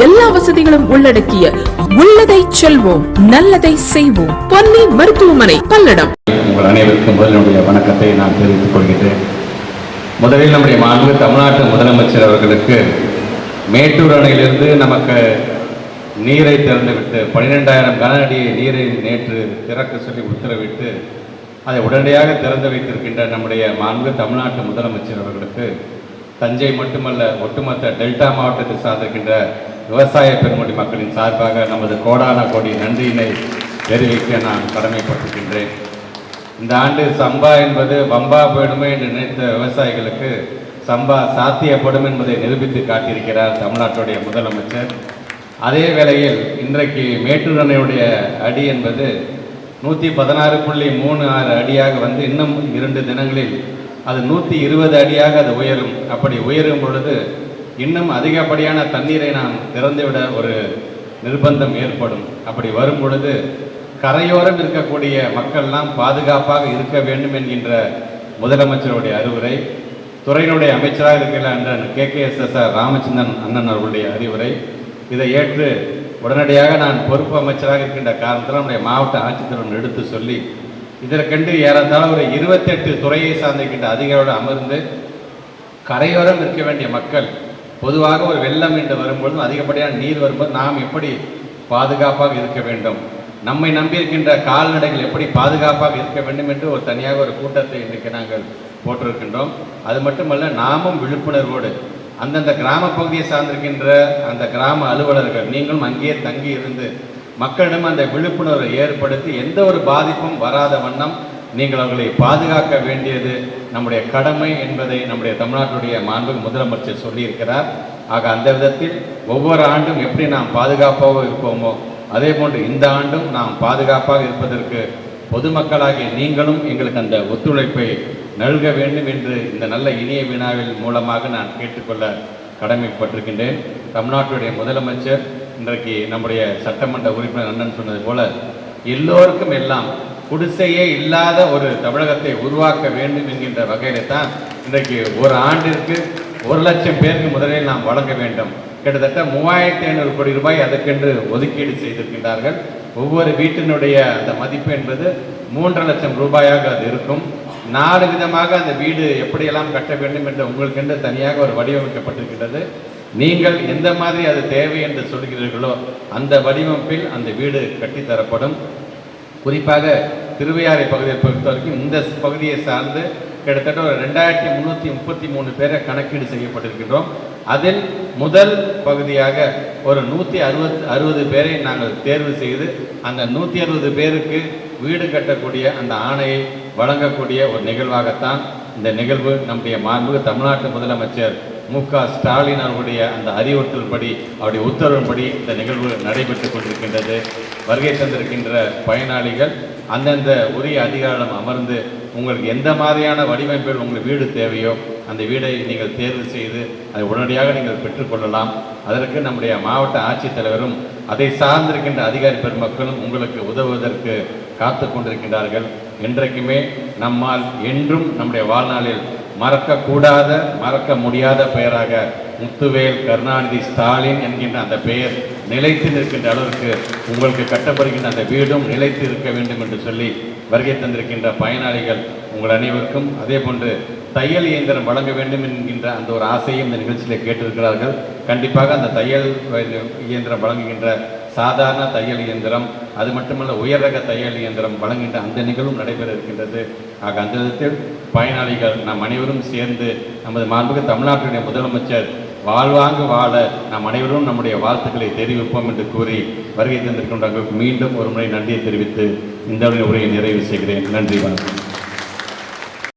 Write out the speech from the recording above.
எல்லா வசதிகளும் உள்ளடக்கிய உள்ளதை செல்வோம் நல்லதை செய்வோம். பொன்னி மருத்துவமனை பல்லடம். உங்கள் அனைவருக்கும் முதலினுடைய வணக்கத்தை நான் தெரிவித்துக் கொள்கிறேன் முதலில் நம்முடைய மாண்பு தமிழ்நாட்டு முதலமைச்சர் அவர்களுக்கு மேட்டூர் அணையிலிருந்து நமக்கு நீரை திறந்துவிட்டு பன்னிரெண்டாயிரம் கனஅடி நீரை நேற்று திறக்க சொல்லி உத்தரவிட்டு அதை உடனடியாக திறந்து வைத்திருக்கின்ற நம்முடைய மாண்பு தமிழ்நாட்டு முதலமைச்சர் அவர்களுக்கு தஞ்சை மட்டுமல்ல ஒட்டுமொத்த டெல்டா மாவட்டத்தை சார்ந்திருக்கின்ற விவசாய பெருமொழி மக்களின் சார்பாக நமது கோடான கோடி நன்றியினை தெரிவிக்க நான் கடமைப்பட்டிருக்கின்றேன். இந்த ஆண்டு சம்பா என்பது வம்பா போயிடுமே என்று நினைத்த விவசாயிகளுக்கு சம்பா சாத்தியப்படும் என்பதை நிரூபித்து காட்டியிருக்கிறார் தமிழ்நாட்டுடைய முதலமைச்சர். அதே வேளையில் இன்றைக்கு மேட்டூர் அணையுடைய அடி என்பது நூற்றி பதினாறு புள்ளி மூணு ஆறு அடியாக வந்து இன்னும் இரண்டு தினங்களில் அது நூற்றி இருபது அடியாக அது உயரும். அப்படி உயரும் பொழுது இன்னும் அதிகப்படியான தண்ணீரை நாம் திறந்துவிட ஒரு நிர்பந்தம் ஏற்படும். அப்படி வரும் பொழுது கரையோரம் இருக்கக்கூடிய மக்கள்லாம் பாதுகாப்பாக இருக்க வேண்டும் என்கின்ற முதலமைச்சருடைய அறிவுரை துறையினுடைய அமைச்சராக இருக்கிற அண்ணன் K. K. S. S. R. Ramachandran அண்ணன் அவர்களுடைய அறிவுரை. இதை ஏற்று உடனடியாக நான் பொறுப்பு அமைச்சராக இருக்கின்ற காரணத்தில் நம்முடைய மாவட்ட ஆட்சித்தலைவன் எடுத்து சொல்லி இதற்கென்று ஏறத்தாழ ஒரு இருபத்தெட்டு துறையை சார்ந்திருக்கின்ற அதிகாரியோடு அமர்ந்து கரையோரம் இருக்க வேண்டிய மக்கள் பொதுவாக ஒரு வெள்ளம் என்று வரும்பொழுது அதிகப்படியான நீர் வரும்போது நாம் எப்படி பாதுகாப்பாக இருக்க வேண்டும்? நம்மை நம்பியிருக்கின்ற கால்நடைகள் எப்படி பாதுகாப்பாக இருக்க வேண்டும் என்று ஒரு தனியாக ஒரு கூட்டத்தை இன்றைக்கு நாங்கள் போட்டிருக்கின்றோம். அது மட்டுமல்ல நாமும் விழிப்புணர்வோடு அந்தந்த கிராம பகுதியை சார்ந்திருக்கின்ற அந்த கிராம அலுவலர்கள் நீங்களும் அங்கேயே தங்கி இருந்து மக்களிடம் அந்த விழிப்புணர்வை ஏற்படுத்தி எந்த ஒரு பாதிப்பும் வராத வண்ணம் நீங்கள் அவர்களை பாதுகாக்க வேண்டியது நம்முடைய கடமை என்பதை நம்முடைய தமிழ்நாட்டுடைய மாண்பு முதலமைச்சர் சொல்லியிருக்கிறார். ஆக அந்த விதத்தில் ஒவ்வொரு ஆண்டும் எப்படி நாம் பாதுகாப்பாக இருப்போமோ அதே போன்று இந்த ஆண்டும் நாம் பாதுகாப்பாக இருப்பதற்கு பொதுமக்களாகிய நீங்களும் எங்களுக்கு அந்த ஒத்துழைப்பை நல்க வேண்டும் என்று இந்த நல்ல இனிய வினாவில் மூலமாக நான் கேட்டுக்கொள்ள கடமைப்பட்டிருக்கின்றேன். தமிழ்நாட்டுடைய முதலமைச்சர் இன்றைக்கு நம்முடைய சட்டமன்ற உறுப்பினர் அண்ணன் சொன்னது போல எல்லோருக்கும் எல்லாம் குடிசையே இல்லாத ஒரு தமிழகத்தை உருவாக்க வேண்டும் என்கின்ற வகையில தான் இன்றைக்கு ஒரு ஆண்டிற்கு ஒரு லட்சம் பேருக்கு முதலில் நாம் வழங்க வேண்டும். கிட்டத்தட்ட மூவாயிரத்தி ஐநூறு கோடி ரூபாய் அதற்கென்று ஒதுக்கீடு செய்திருக்கின்றார்கள். ஒவ்வொரு வீட்டினுடைய அந்த மதிப்பு என்பது மூன்று லட்சம் ரூபாயாக அது இருக்கும். நாலு விதமாக அந்த வீடு எப்படியெல்லாம் கட்ட வேண்டும் என்று உங்களுக்கென்று தனியாக ஒரு வடிவமைக்கப்பட்டிருக்கின்றது. நீங்கள் எந்த மாதிரி அது தேவை என்று சொல்கிறீர்களோ அந்த வடிவமைப்பில் அந்த வீடு கட்டித்தரப்படும். குறிப்பாக திருவையாறை பகுதியை பொறுத்த வரைக்கும் இந்த பகுதியை சார்ந்து கிட்டத்தட்ட ஒரு ரெண்டாயிரத்தி முந்நூற்றி முப்பத்தி மூணு பேரை கணக்கீடு செய்யப்பட்டிருக்கின்றோம். அதில் முதல் பகுதியாக ஒரு நூற்றி அறுபத் அறுபது பேரை நாங்கள் தேர்வு செய்து அந்த நூற்றி அறுபது பேருக்கு வீடு கட்டக்கூடிய அந்த ஆணையை வழங்கக்கூடிய ஒரு நிகழ்வாகத்தான் இந்த நிகழ்வு. நம்முடைய மாண்பு தமிழ்நாட்டு முதலமைச்சர் மு க ஸ்டாலின் அவர்களுடைய அந்த அறிவுறுத்தல்படி அவருடைய உத்தரவின்படி இந்த நிகழ்வு நடைபெற்று கொண்டிருக்கின்றது. வருகை தந்திருக்கின்ற பயனாளிகள் அந்தந்த உரிய அதிகாரிடம் அமர்ந்து உங்களுக்கு எந்த மாதிரியான வடிவமைப்பில் உங்களுக்கு வீடு தேவையோ அந்த வீடை நீங்கள் தேர்வு செய்து அதை உடனடியாக நீங்கள் பெற்றுக்கொள்ளலாம் அதற்கு நம்முடைய மாவட்ட ஆட்சித்தலைவரும் அதை சார்ந்திருக்கின்ற அதிகாரி பெருமக்களும் உங்களுக்கு உதவுவதற்கு காத்து கொண்டிருக்கின்றார்கள். என்றைக்குமே நம்மால் என்றும் நம்முடைய வாழ்நாளில் மறக்கக்கூடாத மறக்க முடியாத பெயராக முத்துவேல் கருணாநிதி ஸ்டாலின் என்கின்ற அந்த பெயர் நிலைத்து நிற்கின்ற அளவிற்கு உங்களுக்கு கட்டப்படுகின்ற அந்த வீடும் நிலைத்து இருக்க வேண்டும் என்று சொல்லி வருகை தந்திருக்கின்ற பயனாளிகள் உங்கள் அனைவருக்கும். அதே போன்று தையல் இயந்திரம் வழங்க வேண்டும் என்கின்ற அந்த ஒரு ஆசையும் இந்த நிகழ்ச்சியில் கேட்டிருக்கிறார்கள். கண்டிப்பாக அந்த தையல் இயந்திரம் வழங்குகின்ற சாதாரண தையல் இயந்திரம் அது மட்டுமல்ல உயர் ரக தையல் இயந்திரம் வழங்குகின்ற அந்த நிகழ்வும் நடைபெற இருக்கின்றது. ஆக அந்த விதத்தில் பயனாளிகள் நாம் அனைவரும் சேர்ந்து நமது மாண்புக்கு தமிழ்நாட்டினுடைய முதலமைச்சர் வாழ்வாங்க வாழ நாம் அனைவரும் நம்முடைய வாழ்த்துக்களை தெரிவிப்போம் என்று கூறி வருகை தந்திருக்கின்ற மீண்டும் ஒரு முறை நன்றியை தெரிவித்து இந்த உரையை நிறைவு செய்கிறேன். நன்றி வணக்கம்.